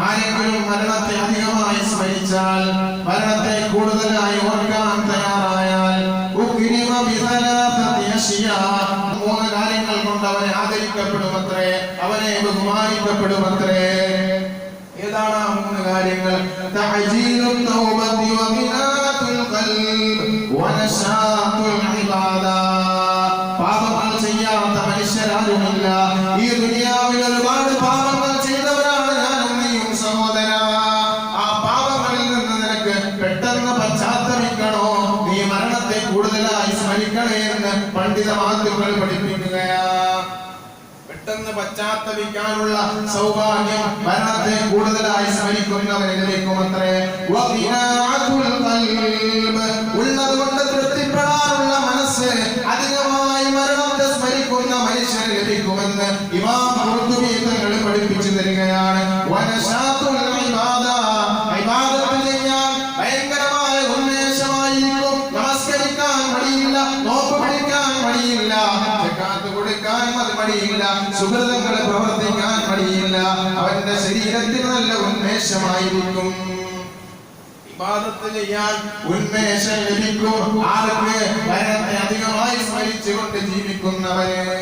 ആരെങ്കിലും മരണത്തെ അധികമായി സ്മരിച്ചാൽ മരണത്തെ കൂടുതലായി ഓർക്കാൻ തയ്യാറായാൽ മൂന്ന് കാര്യങ്ങൾ കൊണ്ട് അവനെ അവനെ ബഹുമാനിക്കപ്പെടുമത്രേ. ഏതാണ് ആ മൂന്ന് കാര്യങ്ങൾ? തഅജീലു തൗബത്തി വഖിനാത്തുൽ ഖൽബ് വനശാത്തുൽ ദുനിയാവിൽ ഒരുപാട് പാപങ്ങൾ ചെയ്തവരാണ് ഞാനും നീയും സഹോദര. ആ പാപങ്ങളിൽ നിന്ന് നിനക്ക് പെട്ടെന്ന് പശ്ചാത്തപിക്കണോ? നീ മരണത്തെ കൂടുതലായി സ്മരിക്കണേ പണ്ഡിത മാധ്യമങ്ങൾ പഠിപ്പിക്കുകയാ. പെട്ടെന്ന് പശ്ചാത്തപിക്കാനുള്ള സൗഭാഗ്യം മരണത്തെ കൂടുതലായി സ്മരിക്കുന്നവന് ലഭിക്കുമത്രേ ലഭിക്കുമെന്ന് ഇമാം ഖുർത്തുബി പഠിപ്പിച്ചു തരികയാണ്. ഇബാദത്തിൽ ഞാൻ ഉന്മേഷമായിരിക്കും. നമസ്കരിക്കാൻ കൊടുക്കാൻ സുഹൃതങ്ങളെ പ്രവർത്തിക്കാൻ മടിയില്ല. അവന്റെ ശരീരത്തിൽ നല്ല ഉന്മേഷമായിരിക്കും. ഉന്മേഷം ലഭിക്കും. ആർക്ക്? അധികമായി സ്മരിച്ചുകൊണ്ട് ജീവിക്കുന്നവരെ